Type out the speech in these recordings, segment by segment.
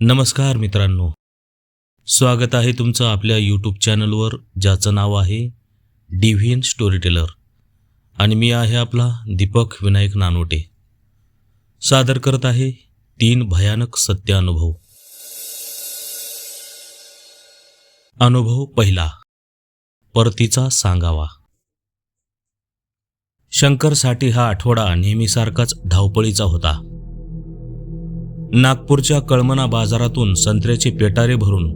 नमस्कार मित्रांनो. स्वागत आहे तुमचं आपल्या यूट्यूब चॅनलवर ज्याचं नाव आहे डिव्हियन स्टोरी टेलर आणि मी आहे आपला दीपक विनायक नानोटे. सादर करत आहे तीन भयानक सत्य अनुभव. अनुभव पहिला. परतीचा सांगावा. शंकरसाठी हा आठवडा नेहमीसारखाच धावपळीचा होता. नागपूरच्या कळमना बाजारातून संत्र्याचे पेटारे भरून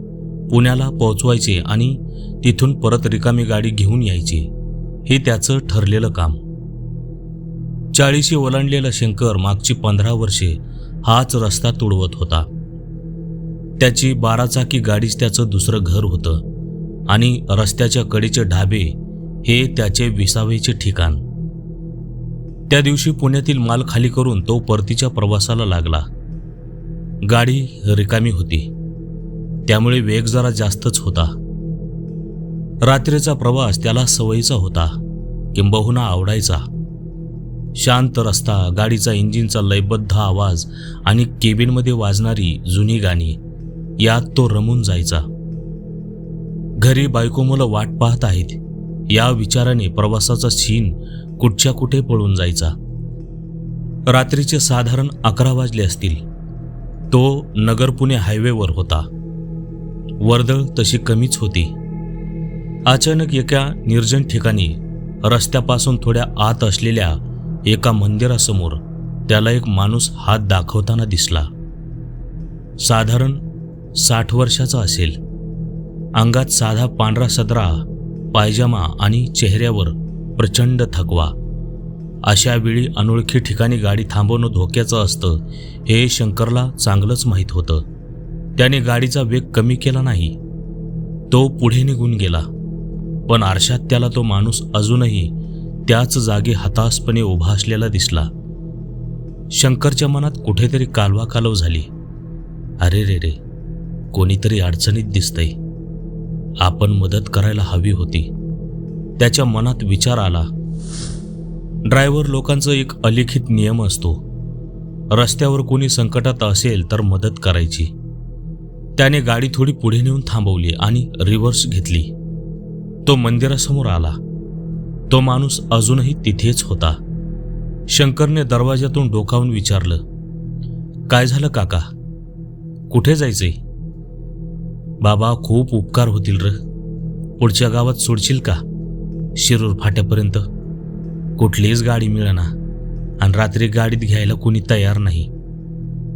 पुण्याला पोहोचवायचे आणि तिथून परत रिकामी गाडी घेऊन यायची. हे त्याचं ठरलेलं काम. चाळीशी ओलांडलेला शंकर मागची पंधरा वर्षे हाच रस्ता तुडवत होता. त्याची बाराचाकी गाडीच त्याचं दुसरं घर होतं आणि रस्त्याच्या कडेचे ढाबे हे त्याचे विसावेचे ठिकाण. त्या दिवशी पुण्यातील माल खाली करून तो परतीच्या प्रवासाला लागला. गाडी रिकामी होती. त्यामुळे वेग जरा जास्तच होता. रात्रीचा प्रवास त्याला सवयीचा होता. किंबहुना आवडायचा. शांत रस्ता गाडीचा इंजिनचा लयबद्ध आवाज आणि केबिनमध्ये वाजणारी जुनी गाणी यात तो रमून जायचा. घरी बायको मुलं वाट पाहत आहेत. या विचाराने प्रवासाचा शीन कुठच्या कुठे पळून जायचा. रात्रीचे साधारण अकरा वाजले असतील. तो नगर पुणे हायवेवर होता. वर्दळ तशी कमीच होती. अचानक एका निर्जन ठिकाणी रस्त्यापासून थोड्या आत असलेल्या एका मंदिरासमोर त्याला एक माणूस हात दाखवताना दिसला. साधारण साठ वर्षाचा असेल. अंगात साधा पांढरा सदरा पायजामा आणि चेहऱ्यावर प्रचंड थकवा. अशा वेळी अनोळखी ठिकाणी गाडी थांबवणं धोक्याचं असतं हे शंकरला चांगलंच माहीत होतं. त्याने गाडीचा वेग कमी केला नाही. तो पुढे निघून गेला. पण आरशात त्याला तो माणूस अजूनही त्याच जागी हताशपणे उभा असलेला दिसला. शंकरच्या मनात कुठेतरी कालवा कालव झाली. अरे रे रे कोणीतरी अडचणीत दिसतंय. आपण मदत करायला हवी होती. त्याच्या मनात विचार आला. ड्रायव्हर लोकांचा एक अलिखित नियम असतो. रस्त्यावर कोणी संकटात असेल तर मदत करायची. त्याने गाडी थोडी पुढे नेऊन थांबवली आणि रिव्हर्स घेतली. तो मंदिरासमोर आला. तो माणूस अजूनही तिथेच होता. शंकरने दरवाजातून डोकावून विचारलं काय झालं काका? कुठे जायचंय बाबा खूप उपकार होतील र. पुढच्या गावात सोडशील का? शिरूर फाट्यापर्यंत कुठलीच गाडी मिळेना आणि रात्री गाडीत घ्यायला कोणी तयार नाही.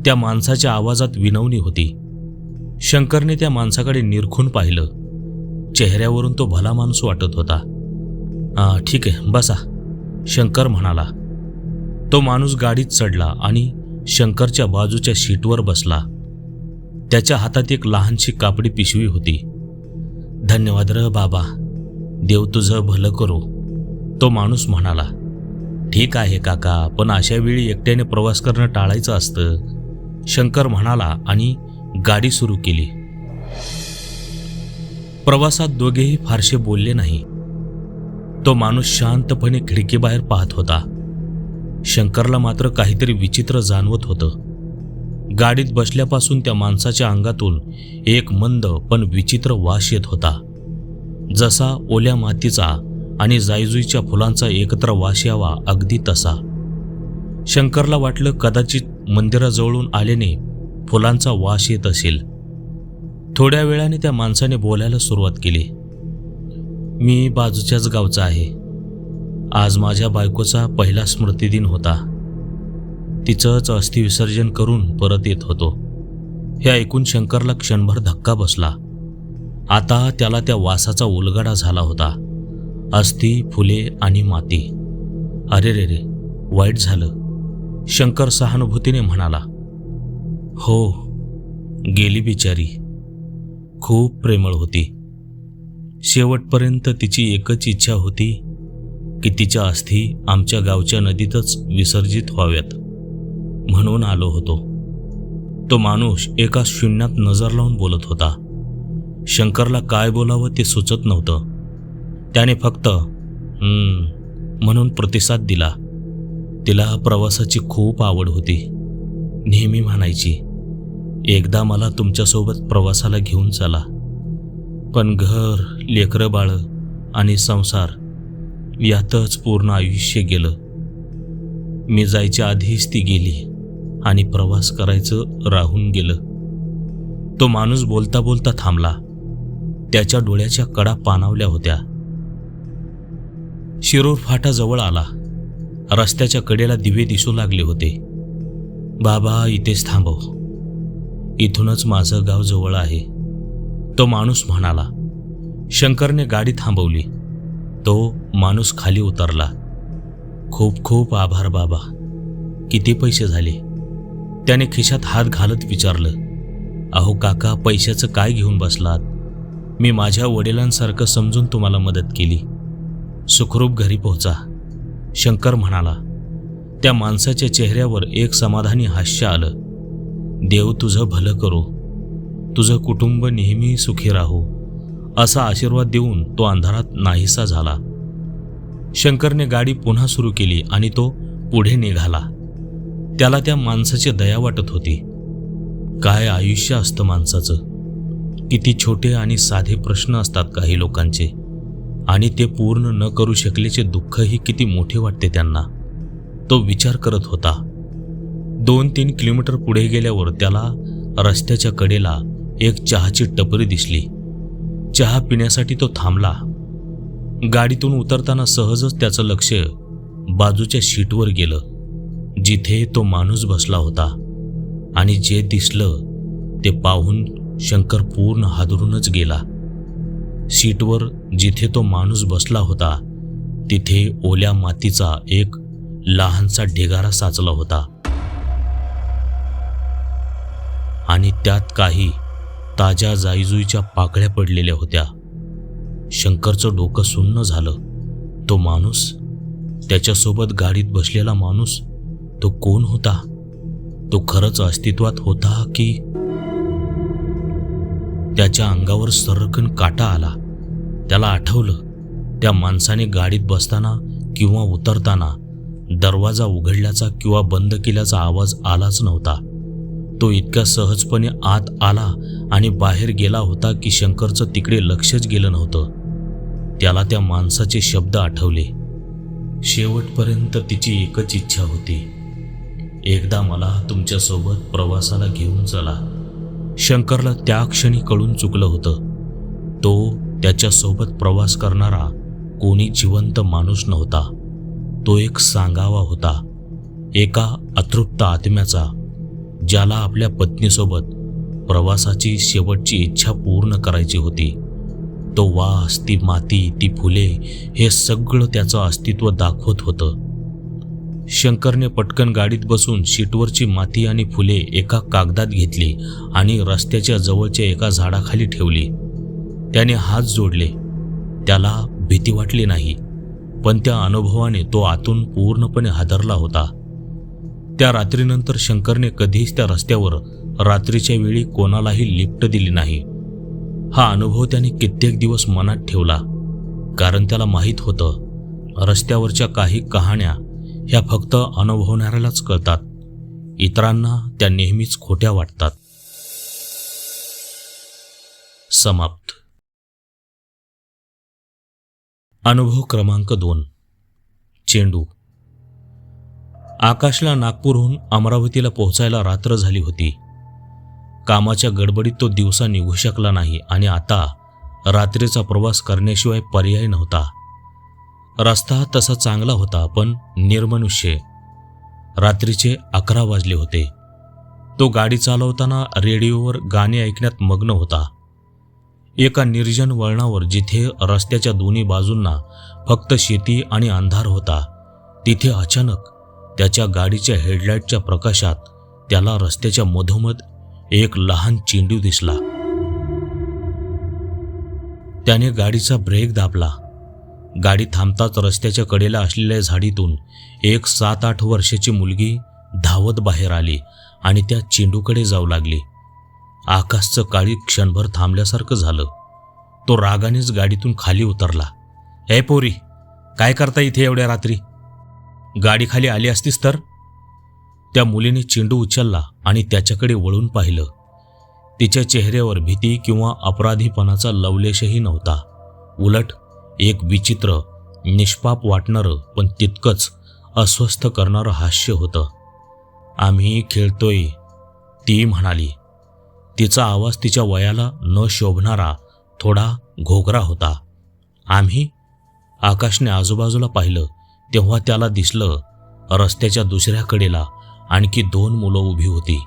त्या माणसाच्या आवाजात विनवणी होती. शंकरने त्या माणसाकडे निरखून पाहिलं. चेहऱ्यावरून तो भला माणूस वाटत होता. ठीक आहे बसा शंकर म्हणाला. तो माणूस गाडीत चढला आणि शंकरच्या बाजूच्या शीटवर बसला. त्याच्या हातात एक लहानशी कापडी पिशवी होती. धन्यवाद र बाबा देव तुझं भलं करू. तो माणूस म्हणाला ठीक आहे काका पण अशा वेळी एकट्याने प्रवास करणं टाळायचं असतं. शंकर म्हणाला आणि गाडी सुरू केली. प्रवासात दोघेही फारसे बोलले नाही. तो माणूस शांतपणे खिडकीबाहेर पाहत होता. शंकरला मात्र काहीतरी विचित्र जाणवत होतं. गाडीत बसल्यापासून त्या माणसाच्या अंगातून एक मंद पण विचित्र वास येत होता. जसा ओल्या मातीचा आणि जाईजुईच्या फुलांचा एकत्र वास यावा अगदी तसा. शंकरला वाटलं कदाचित मंदिराजवळून आल्याने फुलांचा वास येत असेल. थोड्या वेळाने त्या माणसाने बोलायला सुरुवात केली. मी बाजूच्याच गावचा आहे. आज माझ्या बायकोचा पहिला स्मृतिदिन होता. तिचंच अस्थिविसर्जन करून परत येत होतो. हे ऐकून शंकरला क्षणभर धक्का बसला. आता त्याला त्या वासाचा उलगडा झाला होता. अस्थि फुले आणि माती. अरे रे रे वाईट झालं. शंकर सहानुभूतीने म्हणाला हो गेली बिचारी. खूप प्रेमळ होती. शेवटपर्यंत तिची एकच इच्छा होती की तिच्या अस्थी आमच्या गावच्या नदीतच विसर्जित व्हाव्यात. म्हणून आलो होतो. तो माणूस एका शून्यात नजर लावून बोलत होता. शंकरला काय बोलावं ते सुचत नव्हतं. त्याने फक्त म्हणून प्रतिसाद दिला. तिला प्रवासाची खूप आवड होती. नेहमी म्हणायची एकदा मला तुमच्यासोबत प्रवासाला घेऊन चला. पण घर लेकरं बाळं आणि संसार यातच पूर्ण आयुष्य गेलं. मी जायच्या आधीच ती गेली आणि प्रवास करायचं राहून गेलं. तो माणूस बोलता बोलता थांबला. त्याच्या डोळ्याच्या कडा पाणावल्या होत्या. शिरूर फाटा जवळ आला. रस्त्याच्या कडेला दिवे दिसू लागले होते. बाबा इथेच थांबव. इथूनच माझं गाव जवळ आहे. तो माणूस म्हणाला. शंकरने गाडी थांबवली. तो माणूस खाली उतरला. खूप खूप आभार बाबा. किती पैसे झाले? त्याने खिशात हात घालत विचारलं. अहो काका पैशाचं काय घेऊन बसलात? मी माझ्या वडिलांसारखं समजून तुम्हाला मदत केली. सुखरूप घरी पोहोचा. शंकर म्हणाला त्या माणसाच्या चेहऱ्यावर एक समाधानी हास्य आलं. देव तुझं भलं करो. तुझं कुटुंब नेहमी सुखी राहो. असा आशीर्वाद देऊन तो अंधारात नाहीसा झाला. शंकरने गाडी पुन्हा सुरू केली आणि तो पुढे निघाला. त्याला त्या माणसाची दया वाटत होती. काय आयुष्य असतं माणसाचं? किती छोटे आणि साधे प्रश्न असतात काही लोकांचे. आणि ते पूर्ण न करू शकल्याचे दुःखही किती मोठे वाटते त्यांना. तो विचार करत होता. दोन तीन किलोमीटर पुढे गेल्यावर त्याला रस्त्याच्या कडेला एक चहाची टपरी दिसली. चहा पिण्यासाठी तो थांबला. गाडीतून उतरताना सहजच त्याचं लक्ष बाजूच्या शीटवर गेलं जिथे तो माणूस बसला होता. आणि जे दिसलं ते पाहून शंकर पूर्ण हादरूनच गेला. सीटवर जिथे तो माणूस बसला होता तिथे ओल्या मातीचा एक लहानसा ढिगारा साचला होता. आणि त्यात काही ताज्या जाईजुईच्या पाकळ्या पडलेल्या होत्या. शंकरचं डोकं सुन्न झालं. तो माणूस त्याच्यासोबत गाडीत बसलेला माणूस तो कोण होता? तो खरंच अस्तित्वात होता की? त्याच्या अंगावर सरकन काटा आला. त्याला आठवलं त्या माणसाने गाडीत बसताना किंवा उतरताना दरवाजा उघडल्याचा किंवा बंद केल्याचा आवाज आलाच नव्हता. तो इतक्या सहजपणे आत आला आणि बाहेर गेला होता की शंकरचं तिकडे लक्षच गेलं नव्हतं. त्याला त्या माणसाचे शब्द आठवले. शेवटपर्यंत तिची एकच इच्छा होती. एकदा मला तुमच्यासोबत प्रवासाला घेऊन चला. शंकरला त्या क्षणी कळून चुकलं होतं. तो त्याच्यासोबत प्रवास करणारा कोणी जिवंत माणूस नव्हता. तो एक सांगावा होता. एका अतृप्त आत्म्याचा ज्याला आपल्या पत्नीसोबत प्रवासाची शेवटची इच्छा पूर्ण करायची होती. तो वास ती माती ती फुले हे सगळं त्याचं अस्तित्व दाखवत होतं. शंकरने पटकन गाडीत बसून शीटवरची माती आणि फुले एका कागदात घेतली आणि रस्त्याच्या जवळच्या एका झाडाखाली ठेवली. त्याने हात जोडले. त्याला भीती वाटली नाही पण त्या अनुभवाने तो आतून पूर्णपणे हादरला होता. त्या रात्रीनंतर शंकरने कधीच त्या रस्त्यावर रात्रीच्या वेळी कोणालाही लिफ्ट दिली नाही. हा अनुभव त्याने कित्येक दिवस मनात ठेवला कारण त्याला माहीत होतं रस्त्यावरच्या काही कहाण्या ह्या फक्त अनुभवणाऱ्यालाच कळतात. इतरांना त्या नेहमीच खोट्या वाटतात. समाप्त. अनुभव क्रमांक दोन. चेंडू. आकाशला नागपूरहून अमरावतीला पोहोचायला रात्र झाली होती. कामाच्या गडबडीत तो दिवसा निघू शकला नाही आणि आता रात्रीचा प्रवास करण्याशिवाय पर्याय नव्हता. रस्ता तसा चांगला होता पण निर्मनुष्य. रात्रीचे अकरा वाजले होते. तो गाडी चालवताना रेडिओवर गाणे ऐकण्यात मग्न होता. एका निर्जन वळणावर जिथे रस्त्याच्या दोन्ही बाजूंना फक्त शेती आणि अंधार होता तिथे अचानक त्याच्या गाडीच्या हेडलाईटच्या प्रकाशात त्याला रस्त्याच्या मधोमध एक लहान चेंडू दिसला. त्याने गाडीचा ब्रेक दाबला. गाडी थांबताच रस्त्याच्या कडेला असलेल्या झाडीतून एक सात आठ वर्षाची मुलगी धावत बाहेर आली आणि त्या चेंडूकडे जाऊ लागली. आकाशचं काळी क्षणभर थांबल्यासारखं झालं. तो रागानेच गाडीतून खाली उतरला. ए पोरी काय करता इथे एवढ्या रात्री? गाडी खाली आली असतीस तर? त्या मुलीने चेंडू उचलला आणि त्याच्याकडे वळून पाहिलं. तिच्या चेहऱ्यावर भीती किंवा अपराधीपणाचा लवलेशही नव्हता. उलट एक विचित्र निष्पाप वाटणारं पण तितकंच अस्वस्थ करणारं हास्य होतं. आम्ही खेळतोय ती म्हणाली. तिचा आवाज तिच्या वयाला न शोभणारा थोडा घोगरा होता. आम्ही आकाशने आजूबाजूला पाहिलं तेव्हा त्याला दिसलं रस्त्याच्या दुसऱ्या कडेला आणखी दोन मुलं उभी होती.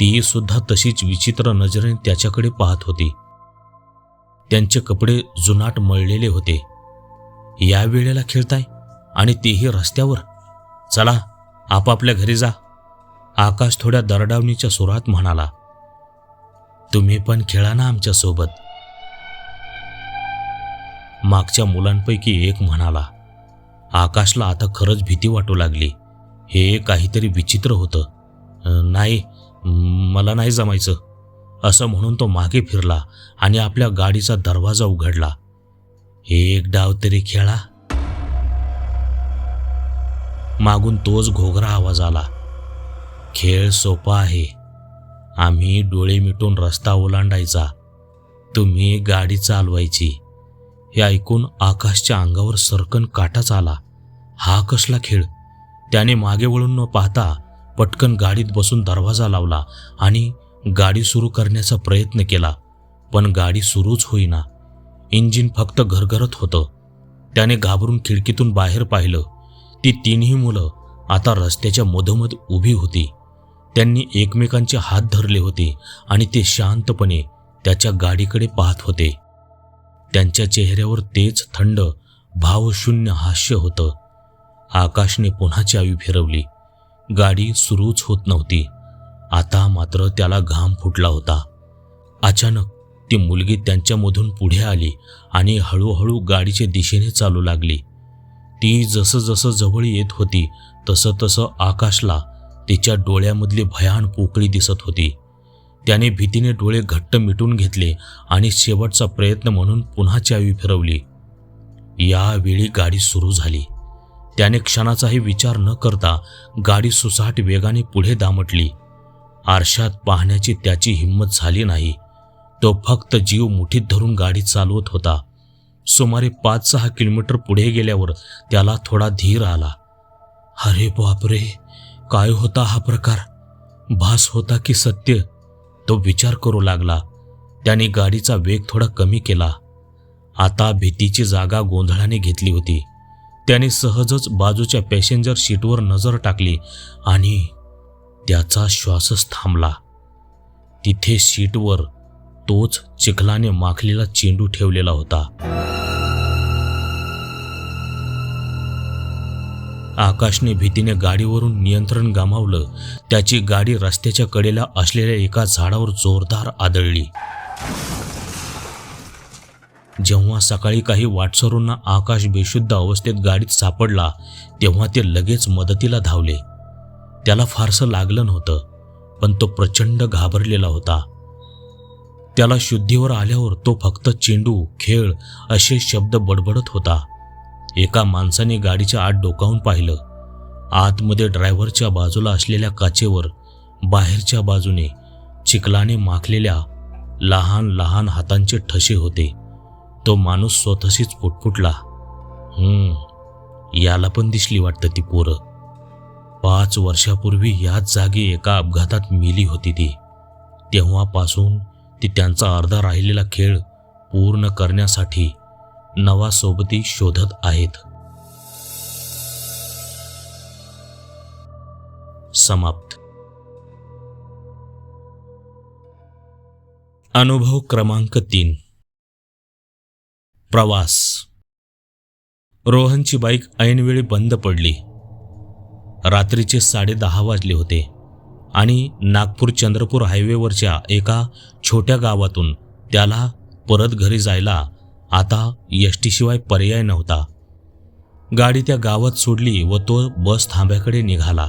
ती सुद्धा तशीच विचित्र नजरेने त्याच्याकडे पाहत होती. त्यांचे कपडे जुनाट मळलेले होते. या वेळेला खेळताय? आणि तेही रस्त्यावर? चला आपापल्या घरी जा. आकाश थोड्या दरडावणीच्या सुरात म्हणाला. तुम्ही पण खेळा ना आमच्यासोबत मागच्या मुलांपैकी एक म्हणाला आकाशला आता खरंच भीती वाटू लागली. हे काहीतरी विचित्र होतं. नाही मला नाही जमायचं. असं म्हणून तो मागे फिरला आणि आपल्या गाडीचा दरवाजा उघडला. एक डाव तरी खेळा. मागून तोच घोगरा आवाज आला खेळ सोपा आहे. आम्ही डोळे मिटून रस्ता ओलांडायचा. तुम्ही गाडी चालवायची. हे ऐकून आकाशच्या अंगावर सरकन काटाच आला. हा कसला खेळ? त्याने मागे वळून न पाहता पटकन गाडीत बसून दरवाजा लावला आणि गाडी सुरू करण्याचा प्रयत्न केला. पण गाडी सुरूच होईना. इंजिन फक्त घरघरत होतं. त्याने घाबरून खिडकीतून बाहेर पाहिलं. ती तिन्ही मुलं आता रस्त्याच्या मधोमध उभी होती. त्यांनी एकमेकांचे हात धरले होते आणि ते शांतपणे त्याच्या गाडीकडे पाहत होते. त्यांच्या चेहऱ्यावर तेच थंड भावशून्य हास्य होतं. आकाशने पुन्हा चावी फिरवली. गाडी सुरूच होत नव्हती. आता मात्र त्याला घाम फुटला होता. अचानक ती मुलगी त्यांच्यामधून पुढे आली आणि हळूहळू गाडीच्या दिशेने चालू लागली. ती जसं जसं जवळ येत होती तसं तसं आकाशला तिच्या डोळ्यामधली भयान पोकळी दिसत होती. त्याने भीतीने डोळे घट्ट मिटून घेतले आणि शेवटचा प्रयत्न म्हणून पुन्हा चावी फिरवली. यावेळी गाडी सुरू झाली. त्याने क्षणाचाही विचार न करता गाडी सुसाट वेगाने पुढे दामटली. आरशात पाहण्याची त्याची हिंमत झाली नाही. तो फक्त जीव मुठीत धरून गाडी चालवत होता. सुमारे पाच सहा किलोमीटर पुढे गेल्यावर त्याला थोडा धीर आला. अरे बापरे! काय होता हा प्रकार? भास होता की सत्य? तो विचार करू लागला. त्याने गाडीचा वेग थोडा कमी केला. आता भीतीची जागा गोंधळाने घेतली होती. त्याने सहजच बाजूच्या पॅसेंजर सीटवर नजर टाकली आणि त्याचा श्वासच थांबला. तिथे सीटवर तोच चिखलाने माखलेला चेंडू ठेवलेला होता. आकाशने भीतीने गाडीवरून नियंत्रण गमावलं. त्याची गाडी रस्त्याच्या कडेला असलेल्या एका झाडावर जोरदार आदळली. जेव्हा सकाळी काही वाटसरूंना आकाश बेशुद्ध अवस्थेत गाडीत सापडला तेव्हा ते लगेच मदतीला धावले. त्याला फारसं लागलं नव्हतं पण तो प्रचंड घाबरलेला होता. त्याला शुद्धीवर आल्यावर तो फक्त चेंडू खेळ असे शब्द बडबडत होता. एका माणसाने गाडीच्या आत डोकावून पाहिलं. आतमध्ये ड्रायव्हरच्या बाजूला असलेल्या काचेवर बाहेरच्या बाजूने चिखलाने माखलेल्या लहान लहान हातांचे ठसे होते. तो माणूस स्वतःशीच फुटफुटला हम्म याला पण दिसली वाटतं ती पोरं. पाच वर्षापूर्वी याच जागी एका अपघातात मेली होती ती. तेव्हापासून ती त्यांचा अर्धा राहिलेला खेळ पूर्ण करण्यासाठी नवा सोबती शोधत आहेत. समाप्त. अनुभव क्रमांक तीन. प्रवास. रोहनची बाईक ऐनवेळी बंद पडली. रात्रीचे साडेदहा वाजले होते आणि नागपूर चंद्रपूर हायवेवरच्या एका छोट्या गावातून त्याला परत घरी जायला आता यष्टीशिवाय पर्याय नव्हता. गाडी त्या गावात सोडली व तो बस थांब्याकडे निघाला.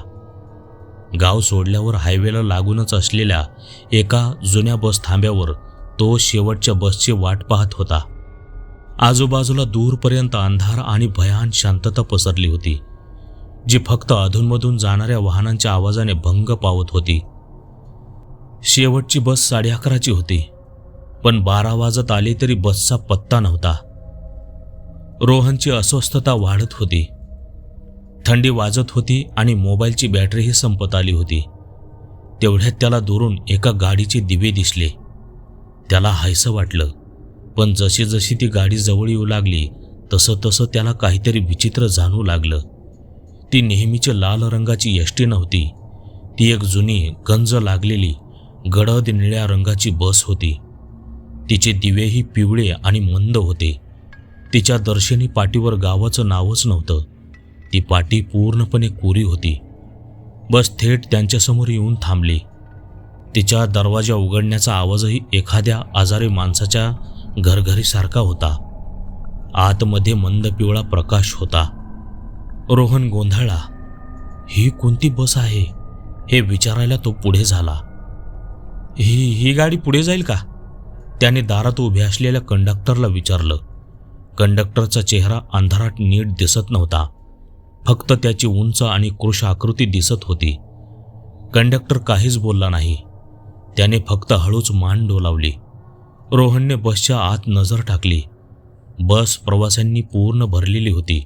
गाव सोडल्यावर हायवेला लागूनच असलेल्या एका जुन्या बस थांब्यावर तो शेवटच्या बसची वाट पाहत होता. आजूबाजूला दूरपर्यंत अंधार आणि भयान शांतता पसरली होती जी फक्त अधूनमधून जाणाऱ्या वाहनांच्या आवाजाने भंग पावत होती. शेवटची बस साडे अकराची होती. पण बारा वाजत आले तरी बसचा पत्ता नव्हता. रोहनची अस्वस्थता वाढत होती. थंडी वाजत होती आणि मोबाईलची बॅटरीही संपत आली होती. तेवढ्यात त्याला दुरून एका गाडीचे दिवे दिसले. त्याला हायसं वाटलं पण जशी जशी ती गाडी जवळ येऊ लागली तसं तसं त्याला काहीतरी विचित्र जाणू लागलं. ती नेहमीची लाल रंगाची यष्टी नव्हती. ती एक जुनी गंज लागलेली गडद निळ्या रंगाची बस होती. तिचे दिवेही पिवळे आणि मंद होते. तिच्या दर्शनी पाटीवर गावाचं नावच नव्हतं. ती पाटी पूर्णपणे कोरी होती. बस थेट त्यांच्यासमोर येऊन थांबली. तिच्या दरवाजा उघडण्याचा आवाजही एखाद्या आजारी माणसाच्या घरघरीसारखा होता. आतमध्ये मंद पिवळा प्रकाश होता. रोहन गोंधळला. ही कोणती बस आहे? हे विचारायला तो पुढे झाला. ही ही गाडी पुढे जाईल का? त्याने दारात उभ्या असलेल्या कंडक्टरला विचारलं. कंडक्टरचा चेहरा अंधारात नीट दिसत नव्हता. फक्त त्याची उंच आणि कृष आकृती दिसत होती. कंडक्टर काहीच बोलला नाही. त्याने फक्त हळूच मान डोलावली. रोहनने बसच्या आत नजर टाकली. बस प्रवाशांनी पूर्ण भरलेली होती.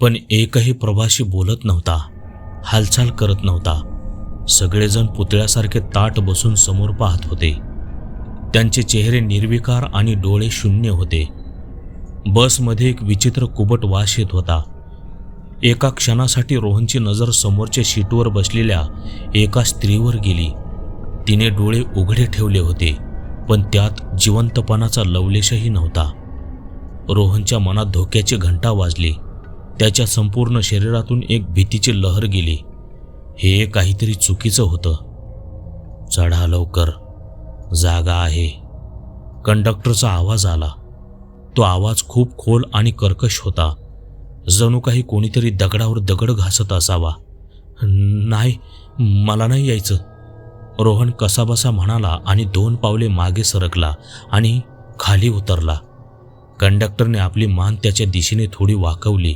पण एकही प्रवासी बोलत नव्हता. हालचाल करत नव्हता. सगळेजण पुतळ्यासारखे ताट बसून समोर पाहत होते. त्यांचे चेहरे निर्विकार आणि डोळे शून्य होते. बसमध्ये एक विचित्र कुबट वास येत होता. एका क्षणासाठी रोहनची नजर समोरच्या शीटवर बसलेल्या एका स्त्रीवर गेली. तिने डोळे उघडे ठेवले होते पण त्यात जिवंतपणाचा लवलेशही नव्हता. रोहनच्या मनात धोक्याची घंटा वाजली. त्याच्या संपूर्ण शरीरातून एक भीतीची लहर गेली. हे काहीतरी चुकीचं होतं. चढा लवकर. जागा आहे. कंडक्टरचा आवाज आला. तो आवाज खूप खोल आणि कर्कश होता. जणू काही कोणीतरी दगडावर दगड घासत असावा. नाही मला नाही यायचं. रोहन कसाबसा म्हणाला आणि दोन पावले मागे सरकला आणि खाली उतरला. कंडक्टरने आपली मान त्याच्या दिशेने थोडी वाकवली.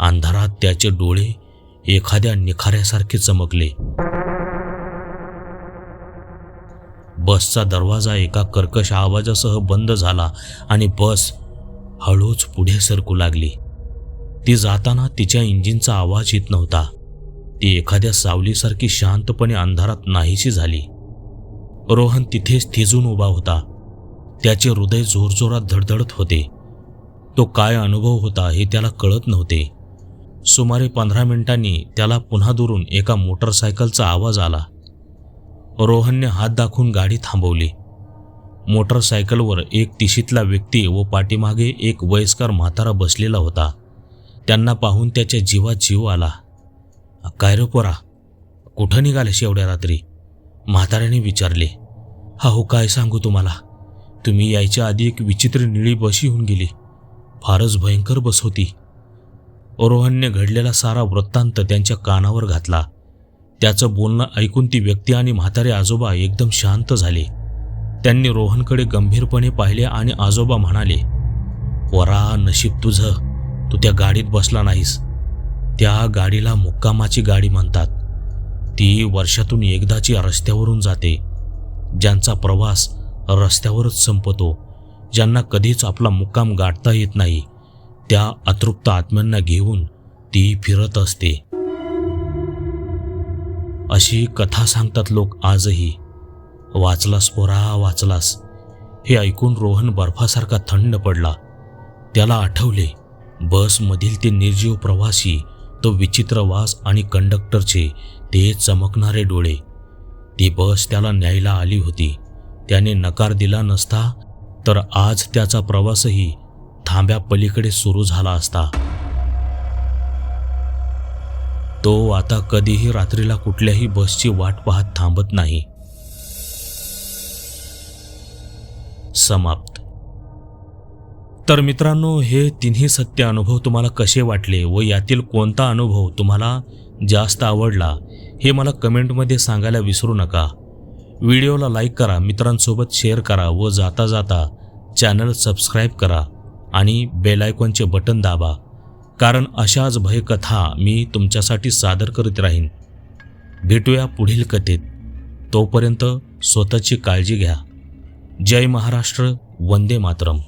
अंधारात त्याचे डोळे एखाद्या निखाऱ्यासारखे चमकले. बसचा दरवाजा एका कर्कश आवाजासह बंद झाला आणि बस हळूच पुढे सरकू लागली. ती जाताना तिच्या इंजिनचा आवाज येत नव्हता. ती एखाद्या सावलीसारखी शांतपणे अंधारात नाहीशी झाली. रोहन तिथेच थिजून उभा होता. त्याचे हृदय जोरजोरात धडधडत होते. तो काय अनुभव होता हे त्याला कळत नव्हते. सुमारे पंधरा मिनिटांनी त्याला पुन्हा दुरून एका मोटरसायकलचा आवाज आला. रोहनने हात दाखवून गाडी थांबवली. मोटरसायकलवर एक तिशीतला व्यक्ती व पाठीमागे एक वयस्कर म्हातारा बसलेला होता. त्यांना पाहून त्याच्या जीवात जीव आला. काय रे पोरा कुठं निघालेस एवढ्या रात्री? म्हाताऱ्याने विचारले. हा हो काय सांगू तुम्हाला? तुम्ही यायच्या आधी एक विचित्र निळी बस येऊन गेली. फारच भयंकर बस होती. रोहनने घडलेला सारा वृत्तांत त्यांच्या कानावर घातला. त्याचं बोलणं ऐकून ती व्यक्ती आणि म्हातारे आजोबा एकदम शांत झाले. त्यांनी रोहनकडे गंभीरपणे पाहिले आणि आजोबा म्हणाले वरा नशीब तुझं. तू त्या गाडीत बसला नाहीस. त्या गाडीला मुक्कामाची गाडी म्हणतात. ती वर्षातून एकदाची रस्त्यावरून जाते. ज्यांचा प्रवास रस्त्यावरच संपतो. ज्यांना कधीच आपला मुक्काम गाठता येत नाही. त्या अतृप्त आत्म्यांना घेऊन ती फिरत असते. अशी कथा सांगतात लोक आजही. वाचलास पोरा वाचलास. हे ऐकून रोहन बर्फासारखा थंड पडला. त्याला आठवले बसमधील ते निर्जीव प्रवासी तो विचित्र वास आणि कंडक्टरचे ते चमकणारे डोळे. ती बस त्याला न्यायला आली होती. त्याने नकार दिला नसता तर आज त्याचा प्रवासही थांब्या पलीकडे सुरू झाला असता. तो आता कधीही रात्रीला कुठल्याही बसची वाट पाहत थांबत नाही. समाप्त. तर मित्रांनो हे तिन्ही सत्य अनुभव तुम्हाला कसे वाटले व यातील कोणता अनुभव तुम्हाला जास्त आवडला हे मला कमेंटमध्ये सांगायला विसरू नका. व्हिडिओला लाईक करा मित्रांसोबत शेअर करा व जाता जाता चॅनल सबस्क्राईब करा आणि बेल आयकॉनचे बटन दाबा. कारण अशाच भयकथा मी तुमच्यासाठी सादर करीत राहीन. भेटूया पुढील कथेत. तोपर्यंत स्वतःची काळजी घ्या. जय महाराष्ट्र वंदे मातरम.